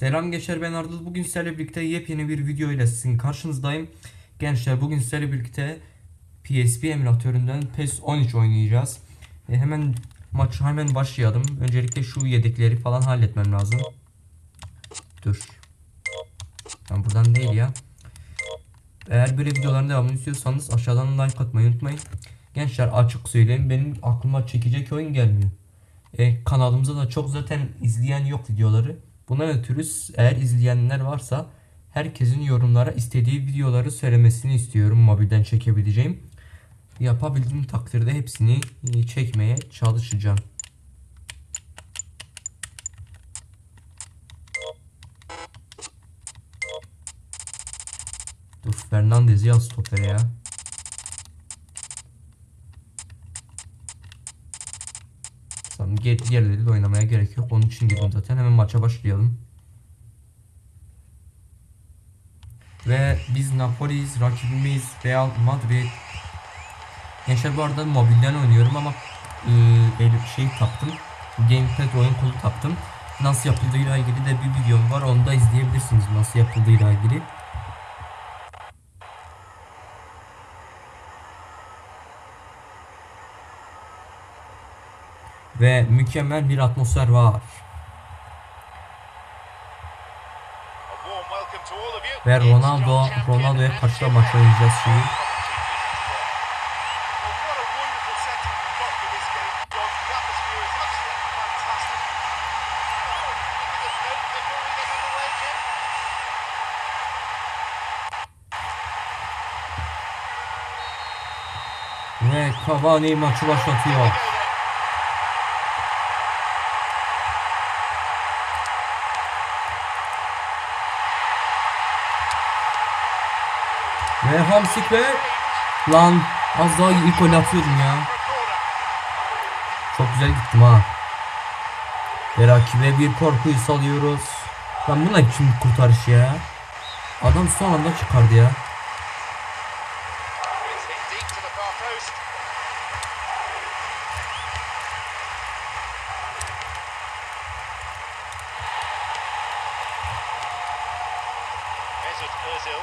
Selam gençler ben Ardıl. Bugün sizlerle birlikte yepyeni bir video ile sizin karşınızdayım. Gençler bugün sizlerle birlikte PSP emülatöründen PES 13 oynayacağız. E, hemen maçı hemen başlayalım. Öncelikle şu yedekleri falan halletmem lazım. Dur. Ben buradan değil ya. Eğer böyle videoların devamını istiyorsanız aşağıdan like atmayı unutmayın. Gençler açık söyleyeyim benim aklıma çekecek oyun gelmiyor. E, kanalımızda da çok zaten izleyen yok videoları. Buna ötürü eğer izleyenler varsa herkesin yorumlara istediği videoları söylemesini istiyorum mobilden çekebileceğim. Yapabildiğim takdirde hepsini e, çekmeye çalışacağım. Dur Fernandez'i yaz stopere ya. De oynamaya gerek yok. Onun için girdim zaten. Hemen maça başlayalım. Ve biz Napoli'yiz. Rakibimiz Real Madrid. Gençler bu arada mobilden oynuyorum ama e, şey taktım. Gamepad oyun kolu taktım. Nasıl yapıldığıyla ilgili de bir videom var. Onu da izleyebilirsiniz nasıl yapıldığıyla ilgili. Ve mükemmel bir atmosfer var. Ve Ronaldo, Ronaldo'ya karşı da maç oynayacağız şimdi. Well, what a wonderful Hamsik ve lan az daha ilk gol atıyordum ya. Çok güzel gittim ha. Ve rakibe bir korkuyu salıyoruz. Lan bu ne kim kurtarış ya? Adam son anda çıkardı ya. Mesut Özil,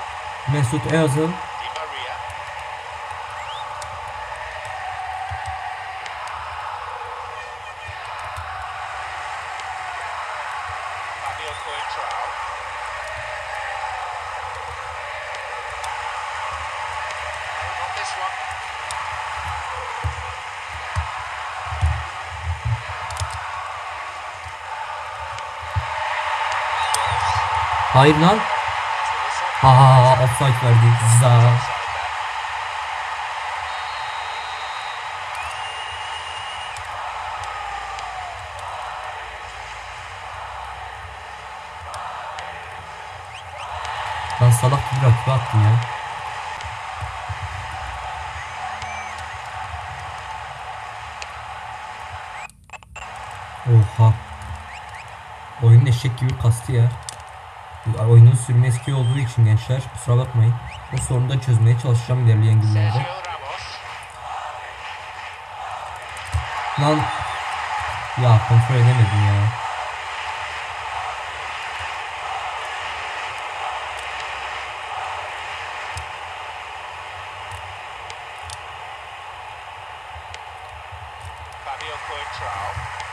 Mesut Özil Di Maria. Fabio Coentrao. Oh, not this one. Hayır lan. Ha offside verdi. Za. Ben salak gibi rakibe attım ya. Oha. Oyun eşek gibi kastı ya. Oyunun sürümü eski olduğu için gençler kusura bakmayın. O sorunu da çözmeye çalışacağım ilerleyen günlerde. Lan ya kontrol edemedim ya. Fabio Coentrao.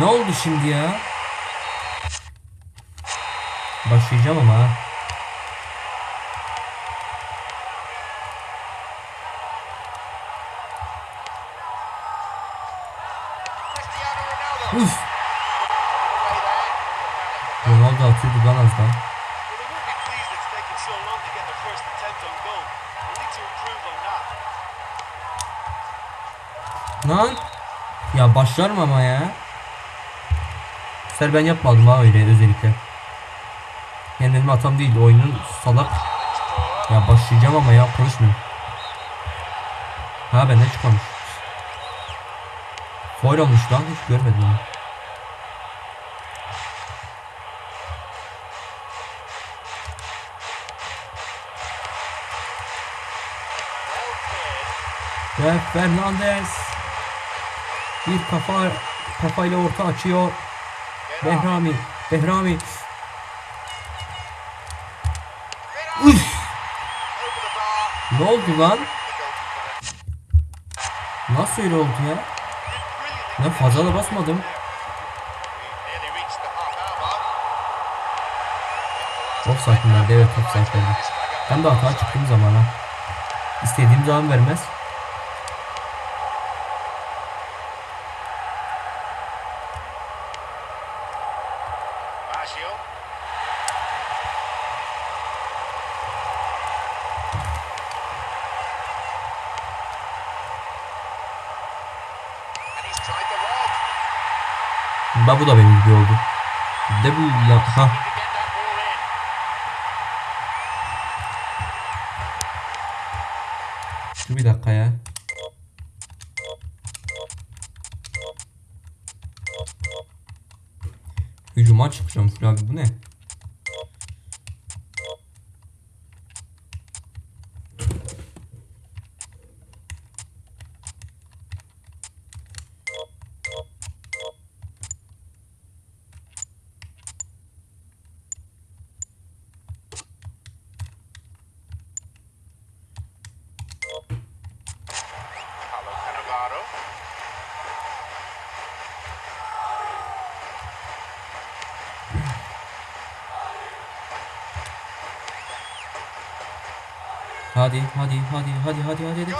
Ne oldu şimdi ya? Başlayacağım ama. Uf. Ronaldo atıyordu lan az daha. Lan. Ya başlarım ama ya sefer ben yapmadım ha öyle özellikle. Yani benim hatam değil oyunun salak. Ya başlayacağım ama ya konuşmuyorum. Ha benden çıkmamış. Foil olmuş lan hiç görmedim onu. Ve Fernandez bir kafa kafayla orta açıyor. Behrami, Behrami. Üf! Ne oldu lan? Nasıl öyle oldu ya? Ben fazla da basmadım. Offside bunlar evet offside dedi. Ben de hata çıktığım zaman ha. İstediğim zaman vermez. Lob. Bak bu da benim gibi oldu. De bu ya ha. Hadi hadi hadi hadi hadi hadi hadi.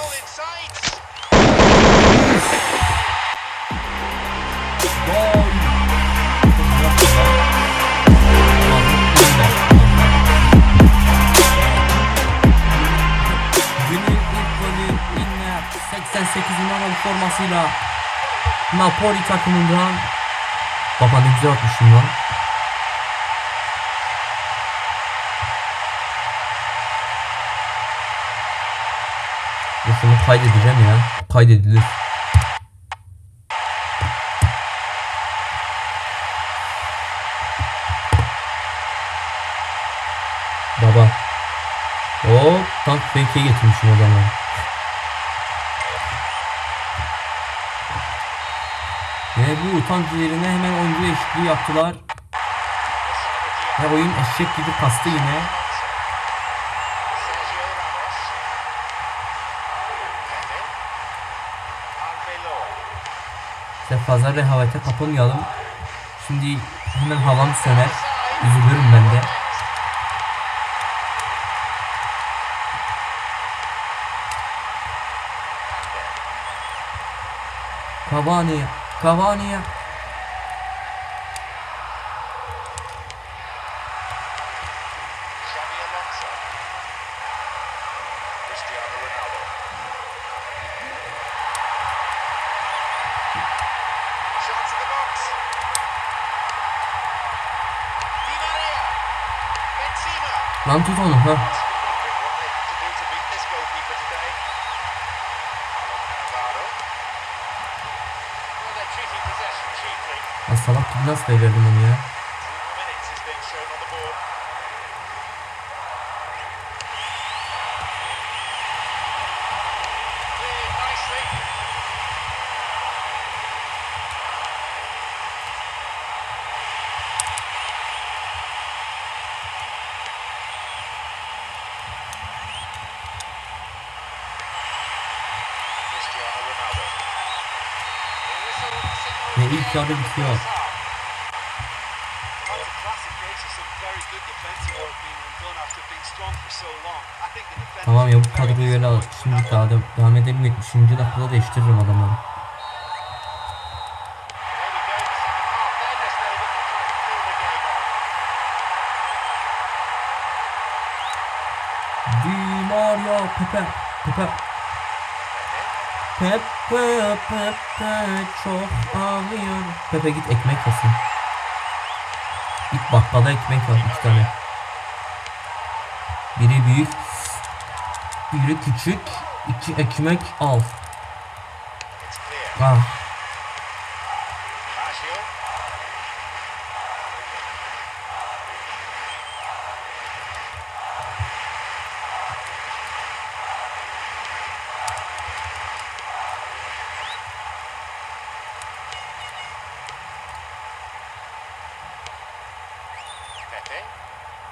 Günün ilk golü yine 88 numaralı formasıyla Napoli takımından Baba ne güzel atmışım lan. Şunu kaydedeceğim ya. Kaydedilir. Baba. Hop tank fake'e getirmişim o zaman. Ve bu utanç yerine hemen oyuncu eşitliği yaptılar. Ve oyun eşek gibi kastı yine. Fazla rehavete kapılmayalım. Şimdi hemen havam söner. Üzülürüm ben de. Cavani, Cavani. Treating possession cheaply. Ya salak gibi nasıl becerdim onu ya? I think the defenders Tamam ya bu kadroyu öyle al. Şimdi daha da devam edelim 70. dakikada değiştiririm adamları. Pepe Pepe çok ağlıyor. Pepe git ekmek yesin. Git bakkala ekmek al iki tane. Biri büyük, biri küçük. iki ekmek al. Ah,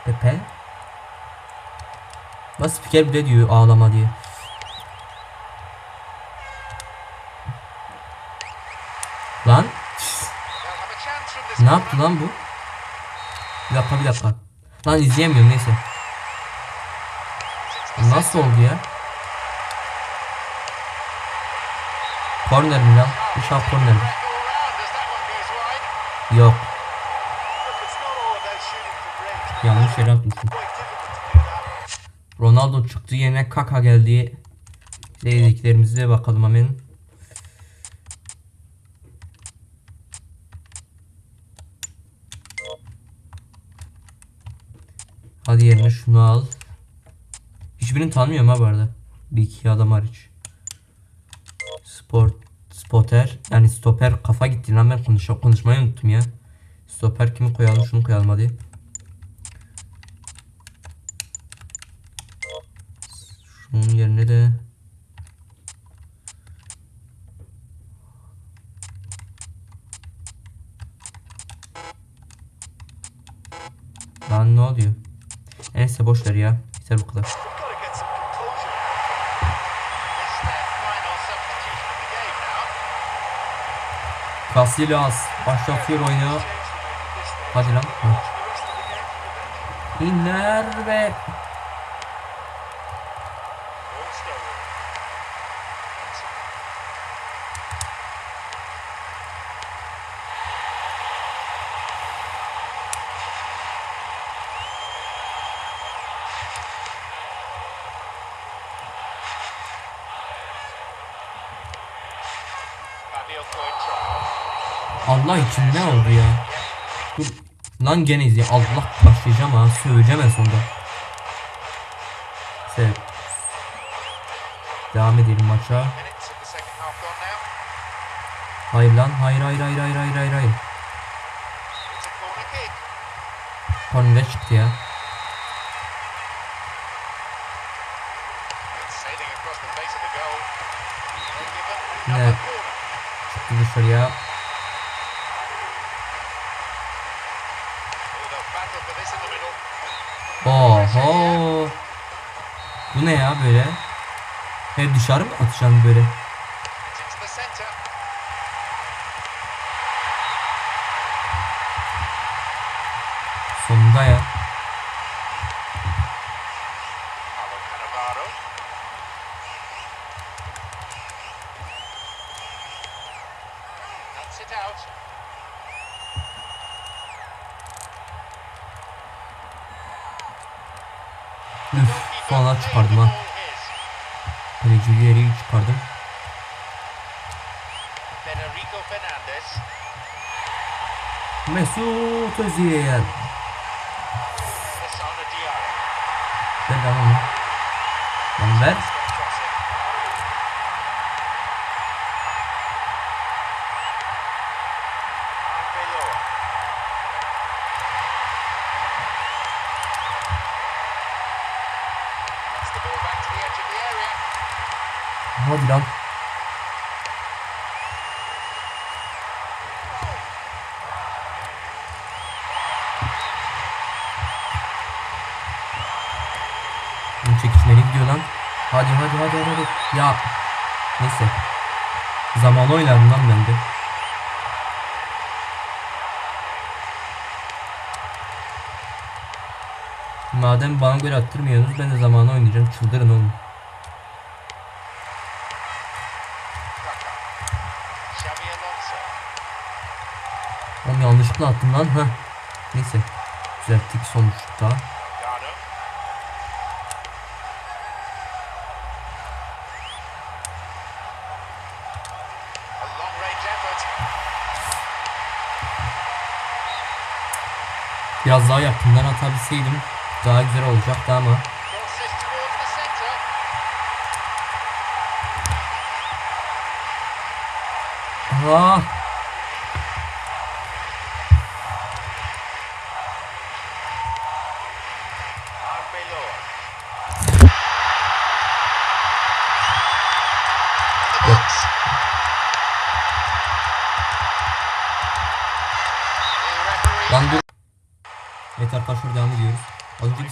Pepe. Nasıl spiker bile diyor ağlama diye. Lan ne corner. yaptı lan bu? Bir dakika bir dakika. Lan izleyemiyorum neyse. Nasıl oldu ya? Korner mi lan? İnşallah korner mi? Back Yanlış yere atmışım. Ronaldo çıktı yerine Kaka geldi. Dediklerimize bakalım hemen. Hadi yerine şunu al. Hiçbirini tanımıyorum ha bu arada. Bir iki adam hariç. Sport, spoter yani stoper kafa gitti lan ben konuş konuşmayı unuttum ya. Stoper kimi koyalım şunu koyalım hadi. Şunun yerine de Lan ne oluyor? Neyse boş ya. Yeter bu kadar. Casillas başlatıyor oyunu. Hadi lan. Hı. Watch the Allah için ne oldu ya? Dur. Lan gene izle. Allah başlayacağım ha. Söveceğim en sonunda. Sev. Devam edelim maça. Hayır lan. Hayır hayır hayır hayır hayır hayır hayır. Kornerde çıktı ya. It's sailing across ya? He dışarı mı atacaksın böyle? Sonunda ya. Üf, sonra çıkardım ha. Yeri çıkardım. Federico Fernandez. Mesut Özil. Lan onu. Lan ver. Hadi lan. Bu çekişmeli gidiyor lan. Hadi hadi hadi hadi. Ya. Neyse. Zaman oynarım lan ben de. Madem bana göre attırmıyorsunuz ben de zamanı oynayacağım. Çıldırın oğlum. Kaka. Xavi Alonso. Oğlum yanlışlıkla attım lan. Heh. Neyse. Düzelttik sonuçta. Biraz daha yakından atabilseydim daha güzel olacaktı ama. Crosses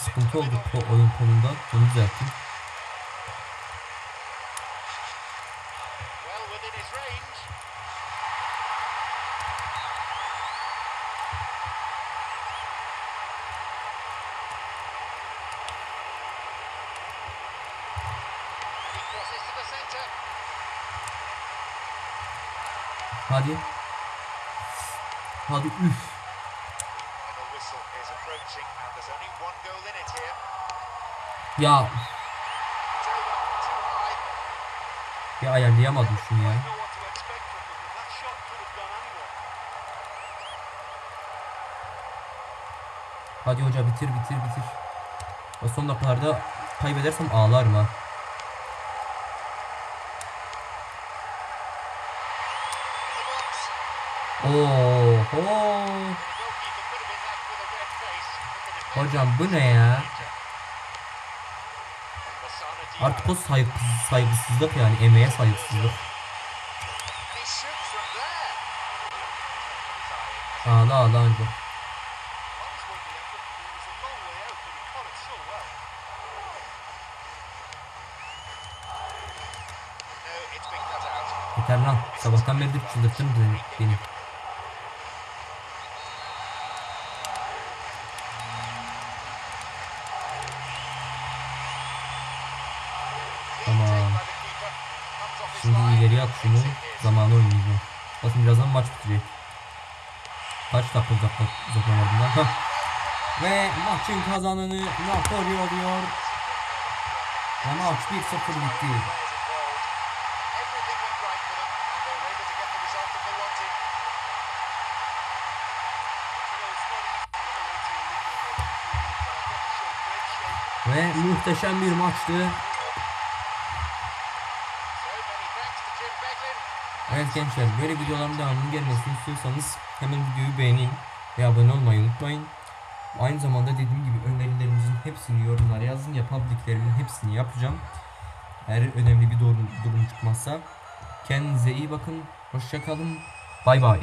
sıkıntı oldu o oyun konumda. Onu düzelttim. Hadi. Hadi üf. Shot could have gone anywhere. Hadi hoca bitir bitir bitir. O son dakikalarda kaybedersem ağlarım ha. Oho. Hocam bu ne ya? Artık o saygı, saygısızlık yani emeğe saygısızlık. Ağla ağla anca. That was what the effort, but birazdan maç bitecek. Kaç dakika uzakta uzaklamadığından. Hah. Ve maçın kazananı Napoli oluyor. Ve maç 1-0 bitti. Ve muhteşem bir maçtı. Evet gençler böyle videoların devamının gelmesini istiyorsanız hemen videoyu beğenin ve abone olmayı unutmayın. Aynı zamanda dediğim gibi önerilerinizin hepsini yorumlara yazın. Yapabildiklerimin hepsini yapacağım. Eğer önemli bir doğru, durum çıkmazsa. Kendinize iyi bakın. Hoşçakalın. Bay bay.